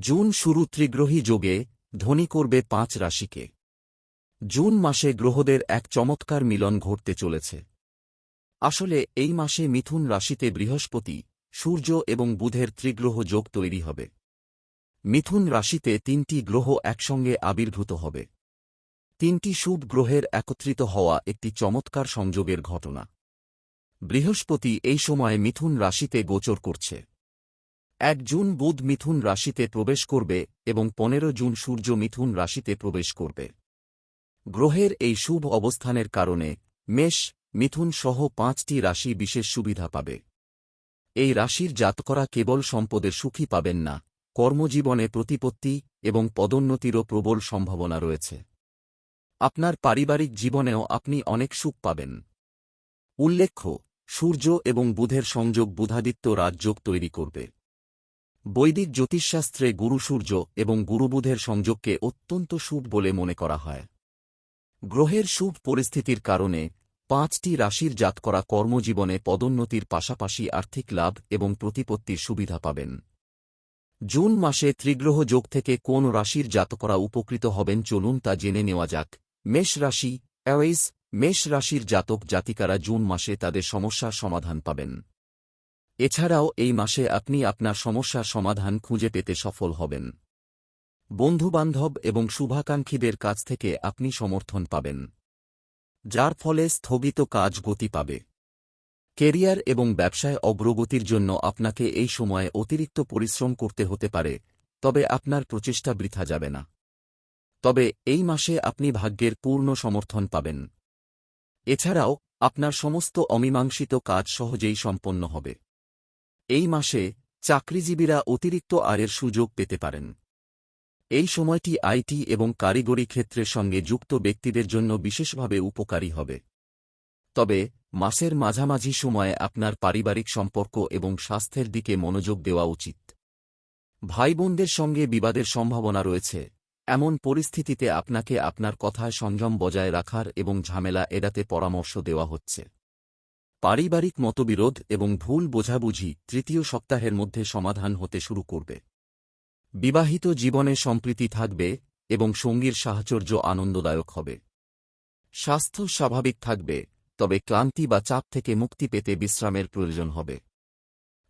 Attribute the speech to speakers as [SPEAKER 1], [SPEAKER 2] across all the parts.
[SPEAKER 1] June শুরু ত্রিগ্রহী যোগে ধনী করবে পাঁচ রাশিকে। জুন মাসে গ্রহদের এক চমৎকার মিলন ঘটতে চলেছে। আসলে এই মাসে মিথুন রাশিতে বৃহস্পতি, সূর্য এবং বুধের ত্রিগ্রহ যোগ তৈরি হবে। মিথুন রাশিতে তিনটি গ্রহ একসঙ্গে আবির্ভূত হবে। তিনটি শুভ গ্রহের একত্রিত হওয়া একটি চমৎকার সংযোগের ঘটনা। বৃহস্পতি এই সময় মিথুন রাশিতে গোচর করছে। এক জুন বুধ মিথুন রাশিতে প্রবেশ করবে এবং পনেরো জুন সূর্য মিথুন রাশিতে প্রবেশ করবে। গ্রহের এই শুভ অবস্থানের কারণে মেষ, মিথুন সহ পাঁচটি রাশি বিশেষ সুবিধা পাবে। এই রাশির জাতকরা কেবল সম্পদের সুখী পাবেন না, কর্মজীবনে প্রতিপত্তি এবং পদোন্নতিরও প্রবল সম্ভাবনা রয়েছে। আপনার পারিবারিক জীবনেও আপনি অনেক সুখ পাবেন। উল্লেখ্য, সূর্য এবং বুধের সংযোগ বুধাদিত্য রাজযোগ তৈরি করবে। বৈদিক জ্যোতিষশাস্ত্রে গুরু সূর্য এবং গুরুবুধের সংযোগকে অত্যন্ত শুভ বলে মনে করা হয়। গ্রহের শুভ পরিস্থিতির কারণে পাঁচটি রাশির জাত করা কর্মজীবনে পদোন্নতির পাশাপাশি আর্থিক লাভ এবং প্রতিপত্তির সুবিধা পাবেন। জুন মাসে ত্রিগ্রহ যোগ থেকে কোন রাশির জাতকরা উপকৃত হবেন চলুন তা জেনে নেওয়া যাক। মেষ রাশি অ্যাওয়েজ মেষ রাশির জাতক জাতিকারা জুন মাসে তাদের সমস্যার সমাধান পাবেন। এছাড়াও, এই মাসে আপনি আপনার সমস্যার সমাধান খুঁজে পেতে সফল হবেন। বন্ধুবান্ধব এবং শুভাকাঙ্ক্ষীদের কাছ থেকে আপনি সমর্থন পাবেন, যার ফলে স্থগিত কাজ গতি পাবে। কেরিয়ার এবং ব্যবসায় অগ্রগতির জন্য আপনাকে এই সময়ে অতিরিক্ত পরিশ্রম করতে হতে পারে, তবে আপনার প্রচেষ্টা বৃথা যাবে না। তবে এই মাসে আপনি ভাগ্যের পূর্ণ সমর্থন পাবেন। এছাড়াও, আপনার সমস্ত অমীমাংসিত কাজ সহজেই সম্পন্ন হবে। এই মাসে চাকরিজীবীরা অতিরিক্ত আয়ের সুযোগ পেতে পারেন। এই সময়টি আইটি এবং কারিগরি ক্ষেত্রের সঙ্গে যুক্ত ব্যক্তিদের জন্য বিশেষভাবে উপকারী হবে। তবে, মাসের মাঝামাঝি সময়ে আপনার পারিবারিক সম্পর্ক এবং স্বাস্থ্যের দিকে মনোযোগ দেওয়া উচিত। ভাই বোনদের সঙ্গে বিবাদের সম্ভাবনা রয়েছে। এমন পরিস্থিতিতে আপনাকে আপনার কথায় সংযম বজায় রাখার এবং ঝামেলা এড়াতে পরামর্শ দেওয়া হচ্ছে। পারিবারিক মতবিরোধ এবং ভুল বোঝাবুঝি তৃতীয় সপ্তাহের মধ্যে সমাধান হতে শুরু করবে। বিবাহিত জীবনে সম্প্রীতি থাকবে এবং সঙ্গীর সাহচর্য আনন্দদায়ক হবে। স্বাস্থ্য স্বাভাবিক থাকবে, তবে ক্লান্তি বা চাপ থেকে মুক্তি পেতে বিশ্রামের প্রয়োজন হবে।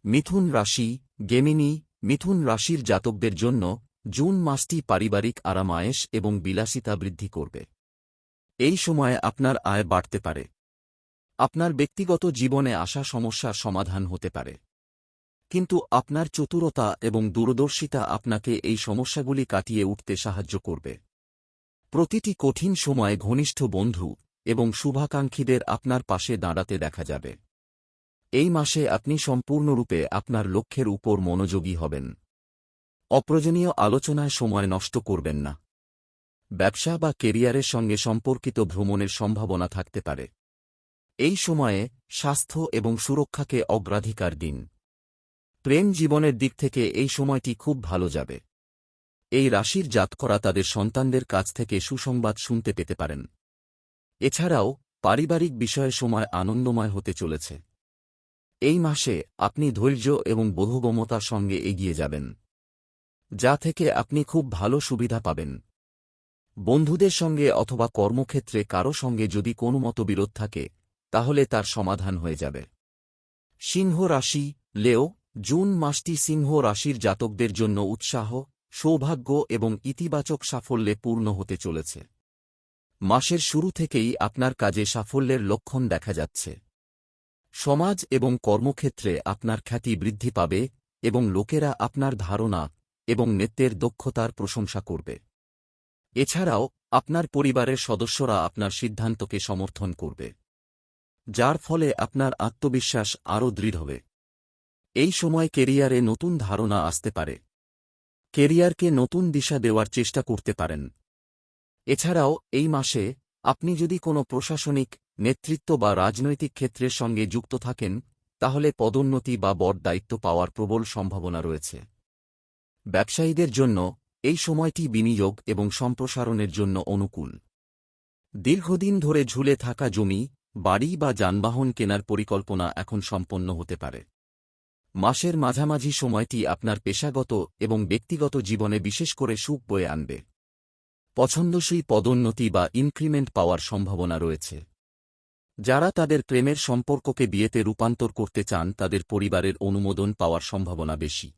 [SPEAKER 1] মিথুন রাশি, গেমিনি, মিথুন রাশির জাতকদের জন্য জুন মাসটি পারিবারিক আরামায়েশ এবং বিলাসিতা বৃদ্ধি করবে। এই সময়ে আপনার আয় বাড়তে পারে। আপনার ব্যক্তিগত জীবনে আসা সমস্যার সমাধান হতে পারে। কিন্তু আপনার চতুরতা এবং দূরদর্শিতা আপনাকে এই সমস্যাগুলি কাটিয়ে উঠতে সাহায্য করবে। প্রতিটি কঠিন সময়ে ঘনিষ্ঠ বন্ধু এবং শুভাকাঙ্ক্ষীদের আপনার পাশে দাঁড়াতে দেখা যাবে। এই মাসে আপনি সম্পূর্ণরূপে আপনার লক্ষ্যের উপর মনোযোগী হবেন। অপ্রয়োজনীয় আলোচনায় সময় নষ্ট করবেন না। ব্যবসা বা কেরিয়ারের সঙ্গে সম্পর্কিত ভ্রমণের সম্ভাবনা থাকতে পারে। এই সময়ে স্বাস্থ্য এবং সুরক্ষাকে অগ্রাধিকার দিন। প্রেম জীবনের দিক থেকে এই সময়টি খুব ভালো যাবে। এই রাশির জাতকরা তাদের সন্তানদের কাছ থেকে সুসংবাদ শুনতে পেতে পারেন। এছাড়াও পারিবারিক বিষয়ে সময় আনন্দময় হতে চলেছে। এই মাসে আপনি ধৈর্য এবং বোধগমতার সঙ্গে এগিয়ে যাবেন, যা থেকে আপনি খুব ভালো সুবিধা পাবেন। বন্ধুদের সঙ্গে অথবা কর্মক্ষেত্রে কারও সঙ্গে যদি কোনো মতবিরোধ থাকে তাহলে তার সমাধান হয়ে যাবে। সিংহ রাশি, লেও, জুন মাসটি সিংহ রাশির জাতকদের জন্য উৎসাহ, সৌভাগ্য এবং ইতিবাচক সাফল্যে পূর্ণ হতে চলেছে। মাসের শুরু থেকেই আপনার কাজে সাফল্যের লক্ষণ দেখা যাচ্ছে। সমাজ এবং কর্মক্ষেত্রে আপনার খ্যাতি বৃদ্ধি পাবে এবং লোকেরা আপনার ধারণা এবং নেত্রের দক্ষতার প্রশংসা করবে। এছাড়াও, আপনার পরিবারের সদস্যরা আপনার সিদ্ধান্তকে সমর্থন করবে। যার ফলে আপনার আত্মবিশ্বাস আরও দৃঢ় হবে। এই সময় কেরিয়ারে নতুন ধারণা আসতে পারে। কেরিয়ারকে নতুন দিশা দেওয়ার চেষ্টা করতে পারেন। এছাড়াও, এই মাসে আপনি যদি কোনো প্রশাসনিক, নেতৃত্ব বা রাজনৈতিক ক্ষেত্রের সঙ্গে যুক্ত থাকেন, তাহলে পদোন্নতি বা বড় দায়িত্ব পাওয়ার প্রবল সম্ভাবনা রয়েছে। ব্যবসায়ীদের জন্য এই সময়টি বিনিয়োগ এবং সম্প্রসারণের জন্য অনুকূল। দীর্ঘদিন ধরে ঝুলে থাকা জমি বাড়ি বা যানবাহন কেনার পরিকল্পনা এখন সম্পন্ন হতে পারে। মাসের মাঝামাঝি সময়টি আপনার পেশাগত এবং ব্যক্তিগত জীবনে বিশেষ করে সুখ বয়ে আনবে। পছন্দসই পদোন্নতি বা ইনক্রিমেন্ট পাওয়ার সম্ভাবনা রয়েছে। যারা তাদের প্রেমের সম্পর্ককে বিয়েতে রূপান্তর করতে চান, তাদের পরিবারের অনুমোদন পাওয়ার সম্ভাবনা বেশি।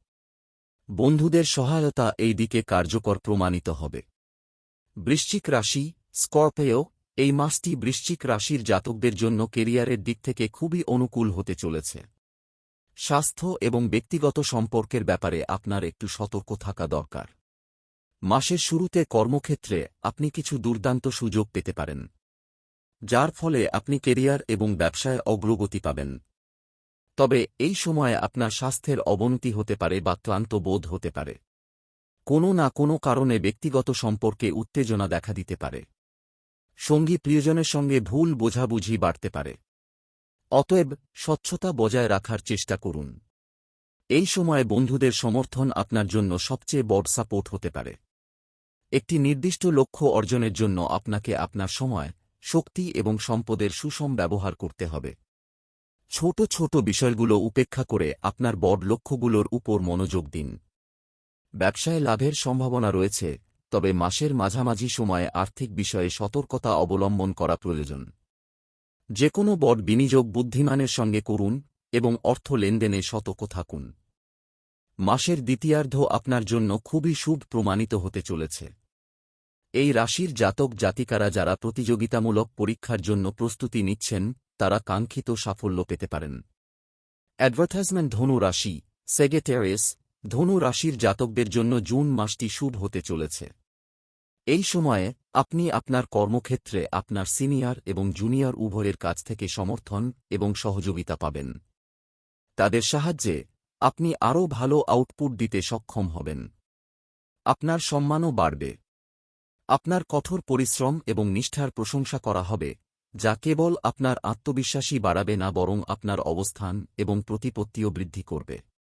[SPEAKER 1] বন্ধুদের সহায়তা এই দিকে কার্যকর প্রমাণিত হবে। বৃশ্চিক রাশি, স্কর্পেও এই মাসটি বৃশ্চিক রাশির জাতকদের জন্য কেরিয়ারের দিক থেকে খুবই অনুকূল হতে চলেছে। স্বাস্থ্য এবং ব্যক্তিগত সম্পর্কের ব্যাপারে আপনার একটু সতর্ক থাকা দরকার। মাসের শুরুতে কর্মক্ষেত্রে আপনি কিছু দুর্দান্ত সুযোগ পেতে পারেন, যার ফলে আপনি কেরিয়ার এবং ব্যবসায় অগ্রগতি পাবেন। তবে এই সময়ে আপনার স্বাস্থ্যের অবনতি হতে পারে বা ক্লান্ত বোধ হতে পারে। কোনো না কোনো কারণে ব্যক্তিগত সম্পর্কে উত্তেজনা দেখা দিতে পারে। সঙ্গী প্রিয়জনের সঙ্গে ভুল বোঝাবুঝি বাড়তে পারে। অতএব স্বচ্ছতা বজায় রাখার চেষ্টা করুন। এই সময়ে বন্ধুদের সমর্থন আপনার জন্য সবচেয়ে বড় সাপোর্ট হতে পারে। একটি নির্দিষ্ট লক্ষ্য অর্জনের জন্য আপনাকে আপনার সময়, শক্তি এবং সম্পদের সুষম ব্যবহার করতে হবে। ছোট ছোট বিষয়গুলো উপেক্ষা করে আপনার বড় লক্ষ্যগুলোর উপর মনোযোগ দিন। ব্যবসায় লাভের সম্ভাবনা রয়েছে তবে মাসের মাঝামাঝি সময়ে আর্থিক বিষয়ে সতর্কতা অবলম্বন করা প্রয়োজন। যে কোনো বড় বিনিয়োগ বুদ্ধিমানের সঙ্গে করুন এবং অর্থ লেনদেনে সতর্ক থাকুন। মাসের দ্বিতীয়ার্ধ আপনার জন্য খুবই শুভ প্রমাণিত হতে চলেছে। এই রাশির জাতক জাতিকারা যারা প্রতিযোগিতামূলক পরীক্ষার জন্য প্রস্তুতি নিচ্ছেন, তারা কাঙ্ক্ষিত সাফল্য পেতে পারেন। অ্যাডভার্টাইজমেন্ট ধনু রাশি সেগেটেরিয়াস ধনু রাশির জাতকদের জন্য জুন মাসটি শুভ হতে চলেছে। এই সময়ে আপনি আপনার কর্মক্ষেত্রে আপনার সিনিয়র এবং জুনিয়র উভয়ের কাছ থেকে সমর্থন এবং সহযোগিতা পাবেন। তাদের সাহায্যে আপনি আরও ভালো আউটপুট দিতে সক্ষম হবেন। আপনার সম্মানও বাড়বে। আপনার কঠোর পরিশ্রম এবং নিষ্ঠার প্রশংসা করা হবে, যা কেবল আপনার আত্মবিশ্বাসী বাড়াবে না বরং আপনার অবস্থান এবং প্রতিপত্তিও বৃদ্ধি করবে।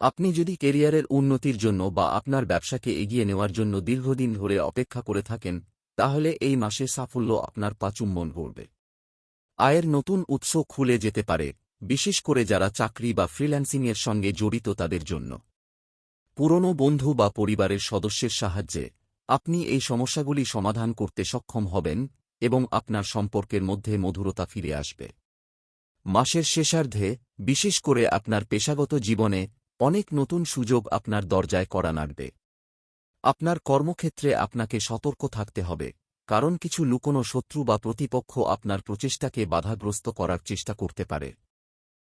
[SPEAKER 1] আপনি যদি কেরিয়ারের উন্নতির জন্য বা আপনার ব্যবসাকে এগিয়ে নেওয়ার জন্য দীর্ঘদিন ধরে অপেক্ষা করে থাকেন, তাহলে এই মাসে সাফল্য আপনার পাচুম্বন করবে আয়ের নতুন উৎস খুলে যেতে পারে, বিশেষ করে যারা চাকরি বা ফ্রিল্যান্সিংয়ের সঙ্গে জড়িত তাদের জন্য। পুরনো বন্ধু বা পরিবারের সদস্যের সাহায্যে, আপনি এই সমস্যাগুলি সমাধান করতে সক্ষম হবেন এবং আপনার সম্পর্কের মধ্যে মধুরতা ফিরে আসবে। মাসের শেষার্ধে, বিশেষ করে আপনার পেশাগত জীবনে অনেক নতুন সুযোগ আপনার দরজায় করা নাড়বে। আপনার কর্মক্ষেত্রে আপনাকে সতর্ক থাকতে হবে, কারণ কিছু লুকোনো শত্রু বা প্রতিপক্ষ আপনার প্রচেষ্টাকে বাধাগ্রস্ত করার চেষ্টা করতে পারে।